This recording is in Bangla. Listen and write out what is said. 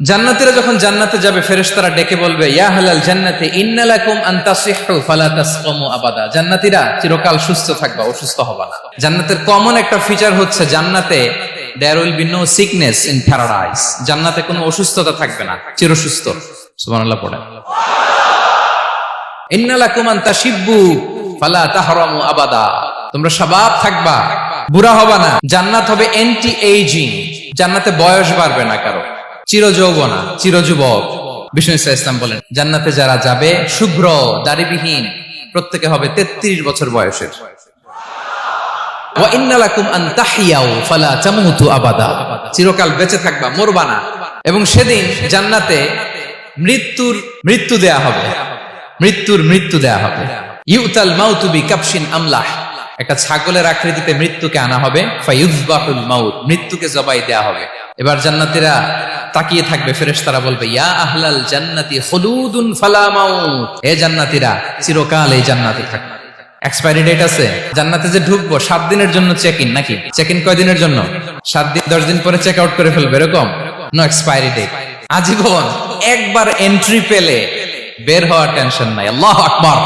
জান্নাতীরা যখন জান্নাতে যাবে, ফেরেশতারা ডেকে বলবে, ইয়া হালাল জান্নাতে ইন্নালাকুম ফালা আবাদা। জান্নাতীরা চিরকাল সুস্থ থাকবা, অসুস্থ হবা না। জান্নাতের কমন একটা ফিচার হচ্ছে জান্নাতে there will be no sickness in জান্নাতে কোনো অসুস্থতা থাকবে না, চিরসুস্থ। সুবহানাল্লাহ পড়ে ইন্নালাকুম ফালা তাহরামু আবাদা। তোমরা শাবাব থাকবা, বুড়া হবা না। জান্নাত হবে এন্টি এইজিং জান্নাতে বয়স বাড়বে না কারও। চিরযৌবনা, চিরযুবক। বিষ্ণু ইসা ইসলাম বলেন, জান্নাতে যারা যাবে, শুভ্র, দাড়িবিহীন, প্রত্যেকে হবে তেত্রিশ বছর বয়সের। চিরকাল বেঁচে থাকবা, মরবা না। এবং সেদিন জান্নাতে মৃত্যুর মৃত্যু দেয়া হবে। মৃত্যুর মৃত্যু দেয়া হবে। ইউতাল মাউতু বি কাপশিন আমলাহ। একটা ছাগলের আকৃতিতে মৃত্যুকে আনা হবে, ফায়ুযবাহুল মাউত, মৃত্যুকে জবাই দেয়া হবে। এবার জান্নাতীরা তাকিয়ে থাকবে, ফেরেশতারা বলবে, ইয়া আহলাল জান্নাতি খুলুদুন ফালা মাউত। হে জান্নাতীরা, চিরকাল এই জান্নাতে থাকবে। এক্সপায়ারি ডেট আছে। জান্নাতে যে ঢুকবো, সাত দিনের জন্য চেক ইন নাকি? চেক ইন কয় দিনের জন্য? সাত দিন, দশ দিন পরে চেক আউট করে ফেলবে, এরকম? নো এক্সপায়ারি ডেট আজীবন একবার এন্ট্রি পেলে বের হওয়ার টেনশন নাই। আল্লাহ আকবার।